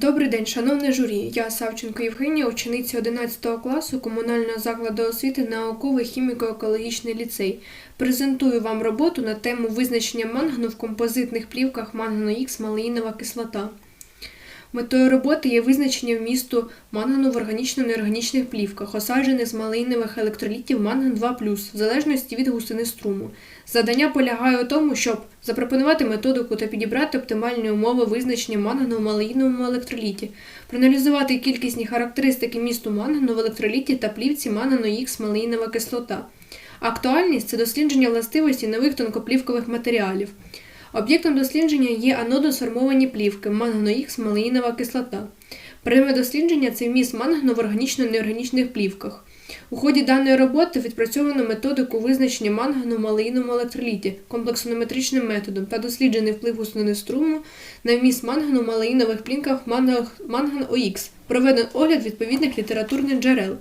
Добрий день, шановне журі. Я Савченко Євгенія, учениця 11 класу комунального закладу освіти науковий хіміко-екологічний ліцей. Презентую вам роботу на тему визначення мангну в композитних плівках мангну Х малеїнова кислота. Метою роботи є визначення вмісту мангану в органічно-неорганічних плівках, осаджених з малеїнових електролітів манган 2 в залежності від густини струму. Завдання полягає у тому, щоб запропонувати методику та підібрати оптимальні умови визначення мангану в малеїновому електроліті, проаналізувати кількісні характеристики місту мангану в електроліті та плівці мангану Х малеїнова кислота. Актуальність це дослідження властивості нових тонкоплівкових матеріалів. Об'єктом дослідження є анодно сформовані плівки мангану Х кислота. Предмет дослідження це вміст мангану в органічно-неорганічних плівках. У ході даної роботи відпрацьовано методику визначення мангану в малеїновому електроліті комплексонометричним методом та досліджений вплив густини струму на вміст мангану в малеїнових плінках манган ОХ. Проведено огляд відповідних літературних джерел.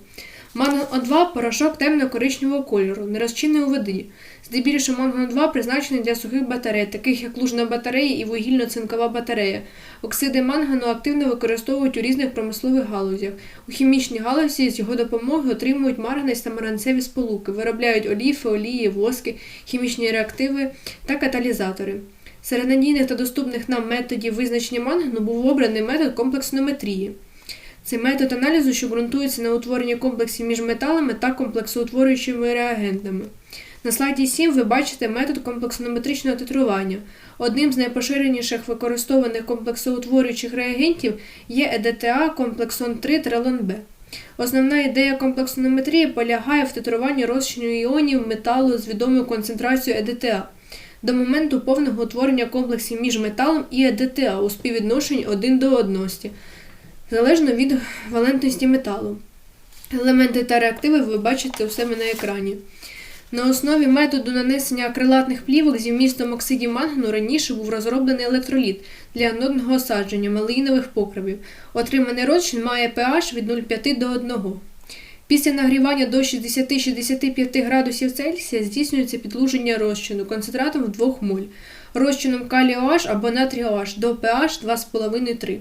Манган О2 порошок темно-коричневого кольору, нерозчинний у воді. Здебільшого манган 2 призначений для сухих батарей, таких як лужна батарея і вугільно-цинкова батарея. Оксиди мангану активно використовують у різних промислових галузях. У хімічній галузі з його допомогою отримують марганець та маранцеві сполуки, виробляють оліфи, олії, воски, хімічні реактиви та каталізатори. Серед надійних та доступних нам методів визначення мангану був обраний метод комплекснометрії. Це метод аналізу, що ґрунтується на утворенні комплексів між металами та комплексоутворюючими реагентами. На слайді 7 ви бачите метод комплексонометричного титрування. Одним з найпоширеніших використованих комплексоутворюючих реагентів є ЕДТА комплексон 3 трелон Б. Основна ідея комплексонометрії полягає в титруванні розчину іонів металу з відомою концентрацією ЕДТА до моменту повного утворення комплексів між металом і ЕДТА у співвідношенні 1 до 1 залежно від валентності металу. Елементи та реактиви ви бачите у себе на екрані. На основі методу нанесення акрилатних плівок зі вмістом оксидів мангану раніше був розроблений електроліт для анодного осадження малеїнових покривів. Отриманий розчин має pH від 0,5 до 1. Після нагрівання до 60-65 градусів Цельсія здійснюється підлуження розчину концентратом в 2 моль, розчином калію OH або натрію OH до pH 2,5-3.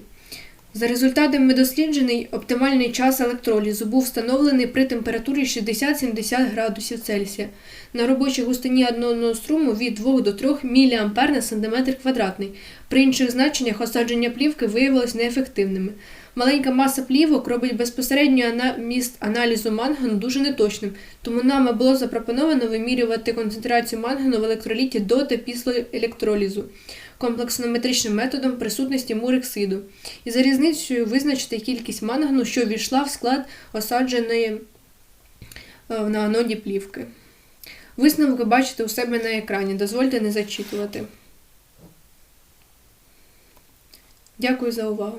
За результатами досліджень, оптимальний час електролізу був встановлений при температурі 60-70 градусів Цельсія на робочій густині одного струму від 2 до 3 мА на см квадратний. При інших значеннях осадження плівки виявилось неефективними. Маленька маса плівок робить безпосередньо міст аналізу мангану дуже неточним, тому нами було запропоновано вимірювати концентрацію мангану в електроліті до та після електролізу комплексно-метричним методом присутності мурексиду і за різницею визначити кількість мангану, що ввійшла в склад осадженої е, на аноді плівки. Висновок ви бачите у себе на екрані. Дозвольте не зачитувати. Дякую за увагу.